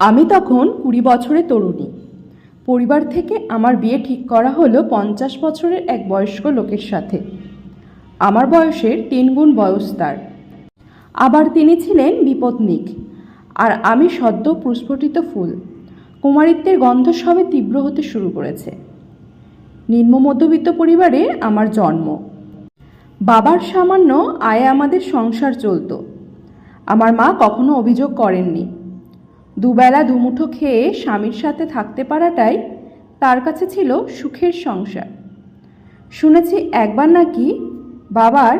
আমি তখন কুড়ি বছরের তরুণী। পরিবার থেকে আমার বিয়ে ঠিক করা হলো পঞ্চাশ বছরের এক বয়স্ক লোকের সাথে। আমার বয়সের তিন গুণ বয়স তার। আবার তিনি ছিলেন বিপত্নিক। আর আমি সদ্য প্রস্ফুটিত ফুল। কুমারিত্বের গন্ধ সবে তীব্র হতে শুরু করেছে। নিম্ন মধ্যবিত্ত পরিবারে আমার জন্ম। বাবার সামান্য আয়ে আমাদের সংসার চলতো। আমার মা কখনো অভিযোগ করেননি। দুবেলা দুমুঠো খেয়ে স্বামীর সাথে থাকতে পারাটাই তার কাছে ছিল সুখের সংসার। শুনেছি একবার নাকি বাবার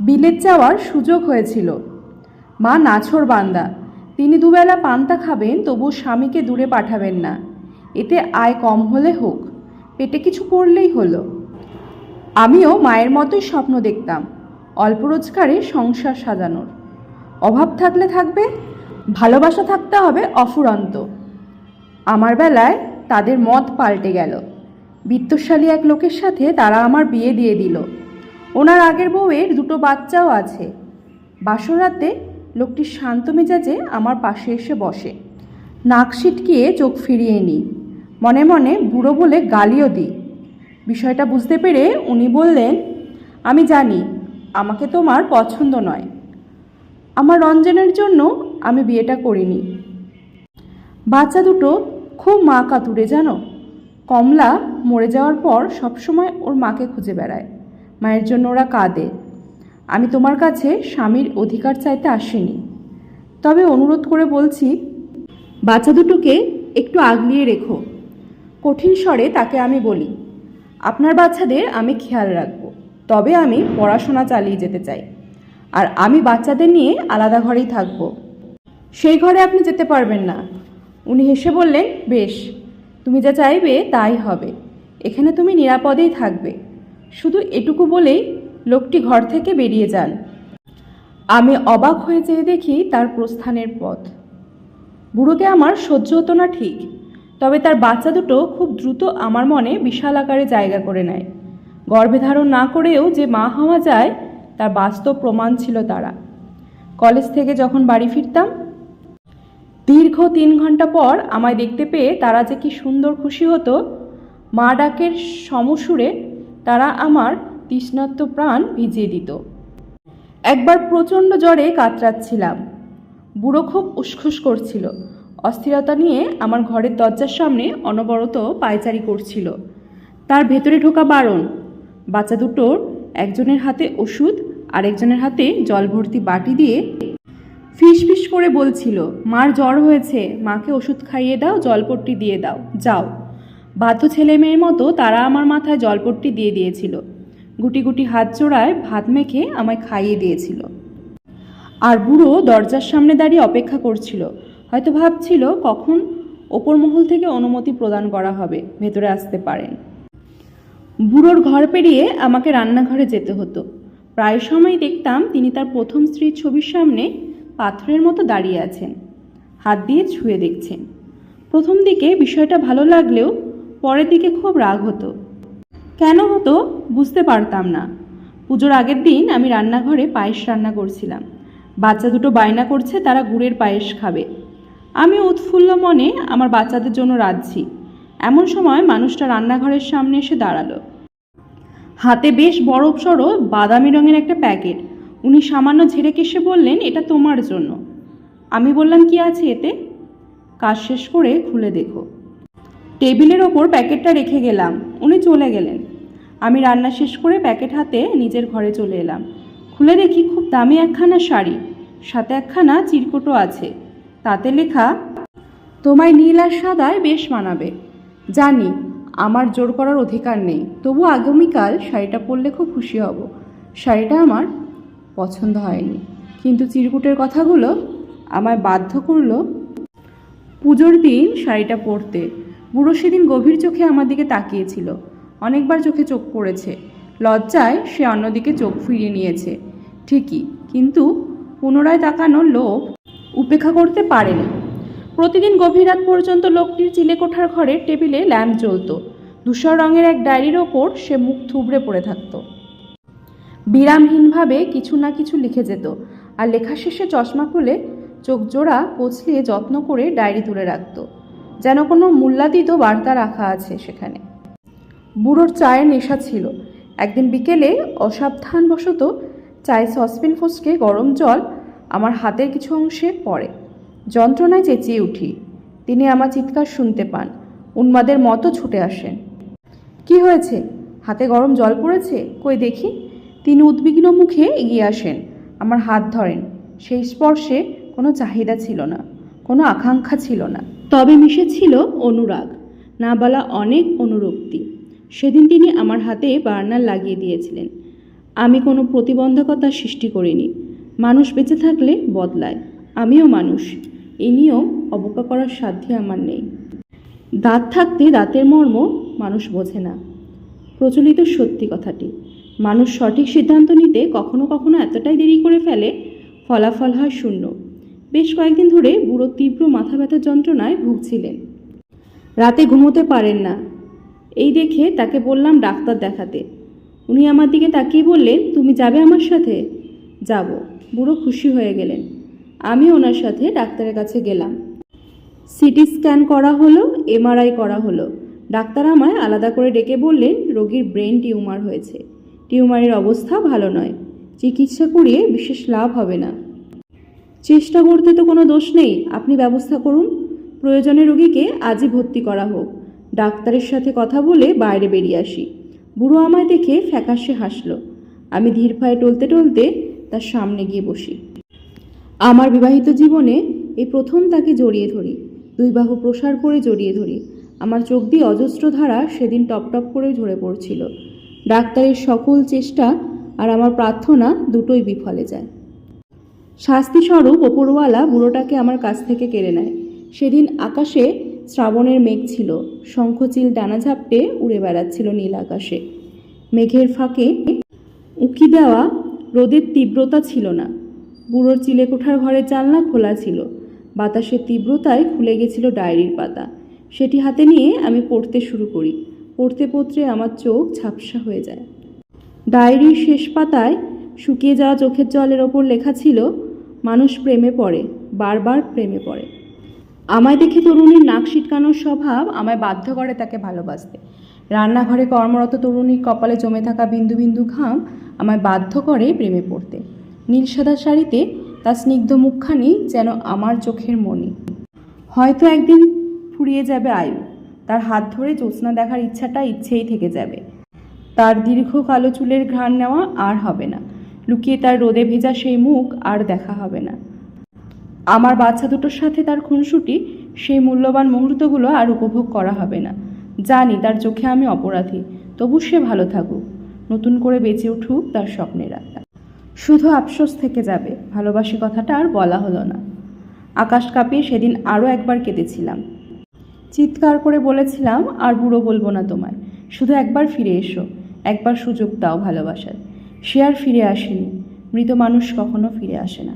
বিলেত যাওয়ার সুযোগ হয়েছিল। মা নাছর বান্দা, তিনি দুবেলা পান্তা খাবেন তবু স্বামীকে দূরে পাঠাবেন না। এতে আয় কম হলে হোক, পেটে কিছু পড়লেই হলো। আমিও মায়ের মতোই স্বপ্ন দেখতাম, অল্প রোজগারে সংসার সাজানোর। অভাব থাকলে থাকবে? ভালোবাসা থাকতে হবে অফুরন্ত। আমার বেলায় তাদের মত পাল্টে গেল। বিত্তশালী এক লোকের সাথে তারা আমার বিয়ে দিয়ে দিল। ওনার আগের বউয়ের দুটো বাচ্চাও আছে। বাসরাতে লোকটি শান্ত মেজাজে আমার পাশে এসে বসে। নাক সিটকিয়ে চোখ ফিরিয়ে নিই। মনে মনে বুড়ো বলে গালিও দিই। বিষয়টা বুঝতে পেরে উনি বললেন, আমি জানি, আমাকে তোমার পছন্দ নয়। আমার রঞ্জনের জন্য আমি বিয়েটা করিনি। বাচ্চা দুটো খুব মা কাতুরে, জানো? কমলা মরে যাওয়ার পর সবসময় ওর মাকে খুঁজে বেড়ায়। মায়ের জন্য ওরা কাঁদে। আমি তোমার কাছে স্বামীর অধিকার চাইতে আসিনি। তবে অনুরোধ করে বলছি, বাচ্চা দুটোকে একটু আগলিয়ে রেখো। কঠিন স্বরে তাকে আমি বলি, আপনার বাচ্চাদের আমি খেয়াল রাখব। তবে আমি পড়াশোনা চালিয়ে যেতে চাই। আর আমি বাচ্চাদের নিয়ে আলাদা ঘরেই থাকব। সেই ঘরে আপনি যেতে পারবেন না। উনি হেসে বললেন, বেশ, তুমি যা চাইবে তাই হবে। এখানে তুমি নিরাপদেই থাকবে। শুধু এটুকু বলেই লোকটি ঘর থেকে বেরিয়ে যান। আমি অবাক হয়ে চেয়ে দেখি তার প্রস্থানের পথ। বুড়োকে আমার সহ্য হতো না ঠিক, তবে তার বাচ্চা দুটো খুব দ্রুত আমার মনে বিশাল আকারে জায়গা করে নেয়। গর্ভে ধারণ না করেও যে মা হওয়া যায়, তার বাস্তব প্রমাণ ছিল তারা। কলেজ থেকে যখন বাড়ি ফিরতাম দীর্ঘ তিন ঘণ্টা পর আমায় দেখতে পেয়ে তারা যে কি সুন্দর খুশি হতো, মা ডাকের সমসুরে তারা আমার তৃষ্ণাত্ম প্রাণ ভিজিয়ে দিত। একবার প্রচণ্ড জ্বরে কাতরাচ্ছিলাম। বুড়ো খুব উসখুস করছিল। অস্থিরতা নিয়ে আমার ঘরের দরজার সামনে অনবরত পায়চারি করছিল। তার ভেতরে ঢোকা বারণ। বাচ্চা দুটোর একজনের হাতে ওষুধ, আরেকজনের হাতে জল ভর্তি বাটি দিয়ে ফিস ফিস করে বলছিল, মার জ্বর হয়েছে, মাকে ওষুধ খাইয়ে দাও, জলপট্টি দিয়ে দাও, যাও। বাধ্য ছেলে মেয়ের মতো তারা আমার মাথায় জলপট্টি দিয়ে দিয়েছিল। গুটি গুটি হাত জোড়ায় ভাত মেখে আমায় খাইয়ে দিয়েছিল। আর বুড়ো দরজার সামনে দাঁড়িয়ে অপেক্ষা করছিল। হয়তো ভাবছিল, কখন ওপর মহল থেকে অনুমতি প্রদান করা হবে, ভেতরে আসতে পারেন। বুড়োর ঘর পেরিয়ে আমাকে রান্নাঘরে যেতে হতো। প্রায় সময় দেখতাম তিনি তার প্রথম স্ত্রীর ছবির সামনে পাথরের মতো দাঁড়িয়ে আছেন হাত দিয়ে ছুঁয়ে দেখছেন প্রথম দিকে বিষয়টা ভালো লাগলেও পরের দিকে খুব রাগ হতো। কেন হতো বুঝতে পারতাম না। পুজোর আগের দিন আমি রান্নাঘরে পায়েস রান্না করছিলাম। বাচ্চা দুটো বায়না করছে, তারা গুড়ের পায়েস খাবে। আমি উৎফুল্ল মনে আমার বাচ্চাদের জন্য রাঁধছি। এমন সময় মানুষটা রান্নাঘরের সামনে এসে দাঁড়াল। হাতে বেশ বড় সড়ো বাদামি রঙের একটা প্যাকেট। উনি সামান্য ঝেড়ে কেসে বললেন, এটা তোমার জন্য। আমি বললাম, কি আছে এতে? কাজ শেষ করে খুলে দেখো। টেবিলের ওপর প্যাকেটটা রেখে গেলাম। উনি চলে গেলেন। আমি রান্না শেষ করে প্যাকেট হাতে নিজের ঘরে চলে এলাম। খুলে দেখি খুব দামি একখানা শাড়ি। সাথে একখানা চিরকুটো আছে। তাতে লেখা, তোমায় নীল আর সাদায় বেশ মানাবে। জানি, আমার জোর করার অধিকার নেই। তবু আগামীকাল শাড়িটা পরলে খুব খুশি হব। শাড়িটা আমার পছন্দ হয়নি। কিন্তু চিরকুটের কথাগুলো আমায় বাধ্য করল পুজোর দিন শাড়িটা পরতে। বুড়ো সেদিন গভীর চোখে আমার দিকে তাকিয়েছিল। অনেকবার চোখে চোখ পড়েছে। লজ্জায় সে অন্যদিকে চোখ ফিরিয়ে নিয়েছে। ঠিকই, কিন্তু পুনরায় তাকানোর লোভ উপেক্ষা করতে পারেনি। প্রতিদিন গভীর রাত পর্যন্ত লোকটির চিলেকোঠার ঘরের টেবিলে ল্যাম্প জ্বলত। ধূসর রঙের এক ডায়েরির ওপর সে মুখ থুবড়ে পড়ে থাকতো। বিরামহীনভাবে কিছু না কিছু লিখে যেত। আর লেখা শেষে চশমা খুলে চোখ জোড়া কচলিয়ে যত্ন করে ডায়েরি তুলে রাখত। যেন কোনো মূল্যাতীত বার্তা রাখা আছে সেখানে। বুড়োর চায়ের নেশা ছিল। একদিন বিকেলে অসাবধানবশত চায়ে সসপেন ফসকে গরম জল আমার হাতের কিছু অংশে পড়ে। যন্ত্রণায় চেঁচিয়ে উঠি। তিনি আমার চিৎকার শুনতে পান। উন্মাদের মতো ছুটে আসেন। কি হয়েছে? হাতে গরম জল পড়েছে? কই দেখি? তিনি উদ্বিগ্ন মুখে এগিয়ে আসেন। আমার হাত ধরেন। সেই স্পর্শে কোনো চাহিদা ছিল না, কোনো আকাঙ্ক্ষা ছিল না। তবে মিশেছিল অনুরাগ। না বলা অনেক অনুরক্তি। সেদিন তিনি আমার হাতে বার্নার লাগিয়ে দিয়েছিলেন। আমি কোনো প্রতিবন্ধকতা সৃষ্টি করিনি। মানুষ বেঁচে থাকলে বদলায়। আমিও মানুষ। এই নিয়ম অবজ্ঞা করার সাধ্য আমার নেই। দাঁত থাকতে দাঁতের মর্ম মানুষ বোঝে না। প্রচলিত সত্যি কথাটি। মানুষ সঠিক সিদ্ধান্ত নিতে কখনো কখনো এতটাই দেরি করে ফেলে, ফলাফল হয় শূন্য। বেশ কয়েকদিন ধরে বুড়ো তীব্র মাথা ব্যথার যন্ত্রণায় ভুগছিলেন। রাতে ঘুমোতে পারেন না। এই দেখে তাকে বললাম ডাক্তার দেখাতে। উনি আমার দিকে তাকিয়ে বললেন, তুমি যাবে আমার সাথে? যাব। বুড়ো খুশি হয়ে গেলেন। আমি ওনার সাথে ডাক্তারের কাছে গেলাম। সিটি স্ক্যান করা হলো, এমআরআই করা হলো। ডাক্তার আমায় আলাদা করে ডেকে বললেন, রোগীর ব্রেন টিউমার হয়েছে। টিউমারের অবস্থা ভালো নয়। চিকিৎসা করিয়ে বিশেষ লাভ হবে না। চেষ্টা করতে তো কোনো দোষ নেই। আপনি ব্যবস্থা করুন। প্রয়োজনে রোগীকে আজই ভর্তি করা হোক। ডাক্তারের সাথে কথা বলে বাইরে বেরিয়ে আসি। বুড়ো আমায় দেখে ফ্যাকাশে হাসলো। আমি ধীর পায়ে টলতে টলতে তার সামনে গিয়ে বসি। আমার বিবাহিত জীবনে এই প্রথম তাকে জড়িয়ে ধরি। দুই বাহু প্রসার করে জড়িয়ে ধরি। আমার চোখ দিয়ে অজস্র ধারা সেদিন টপ টপ করে ঝরে পড়ছিল। ডাক্তারের সকল চেষ্টা আর আমার প্রার্থনা দুটোই বিফলে যায়। শাস্তিস্বরূপ ওপরওয়ালা বুড়োটাকে আমার কাছ থেকে কেড়ে নেয়। সেদিন আকাশে শ্রাবণের মেঘ ছিল। শঙ্খচিল ডানা ঝাপটে উড়ে বেড়াচ্ছিল নীল আকাশে। মেঘের ফাঁকে উঁকি দেওয়া রোদের তীব্রতা ছিল না। বুড়োর চিলেকোঠার ঘরের জানলা খোলা ছিল। বাতাসের তীব্রতায় খুলে গেছিল ডায়েরির পাতা। সেটি হাতে নিয়ে আমি পড়তে শুরু করি। পড়তে পড়তে আমার চোখ ঝাপসা হয়ে যায়। ডায়েরির শেষ পাতায় শুকিয়ে যাওয়া চোখের জলের ওপর লেখা ছিল, মানুষ প্রেমে পড়ে, বারবার প্রেমে পড়ে। আমায় দেখে তরুণীর নাক সিটকানোর স্বভাব আমায় বাধ্য করে তাকে ভালোবাসতে। রান্নাঘরে কর্মরত তরুণীর কপালে জমে থাকা বিন্দু বিন্দু ঘাম আমায় বাধ্য করে প্রেমে পড়তে। নীল সাদা শাড়িতে তার স্নিগ্ধ মুখখানি যেন আমার চোখের মণি হয়তো একদিন ফুরিয়ে যাবে আয়ু। তার হাত ধরে জ্যোৎস্না দেখার ইচ্ছাটা ইচ্ছেই থেকে যাবে। তার দীর্ঘ কালো চুলের ঘ্রাণ নেওয়া আর হবে না। লুকিয়ে তার রোদে ভেজা সেই মুখ আর দেখা হবে না। আমার বাচ্চা দুটোর সাথে তার খুনসুটি, সেই মূল্যবান মুহূর্তগুলো আর উপভোগ করা হবে না। জানি তার চোখে আমি অপরাধী, তবু সে ভালো থাকুক। নতুন করে বেঁচে উঠুক তার স্বপ্নেরা শুধু আফসোস থেকে যাবে, ভালোবাসি কথাটা আর বলা হলো না। আকাশ কাঁপিয়ে সেদিন আরও একবার কেঁদেছিলাম। চিৎকার করে বলেছিলাম, আর বুড়ো বলব না তোমায়। শুধু একবার ফিরে এসো, একবার সুযোগ দাও ভালোবাসার। সে আর ফিরে আসেনি। মৃত মানুষ কখনো ফিরে আসে না।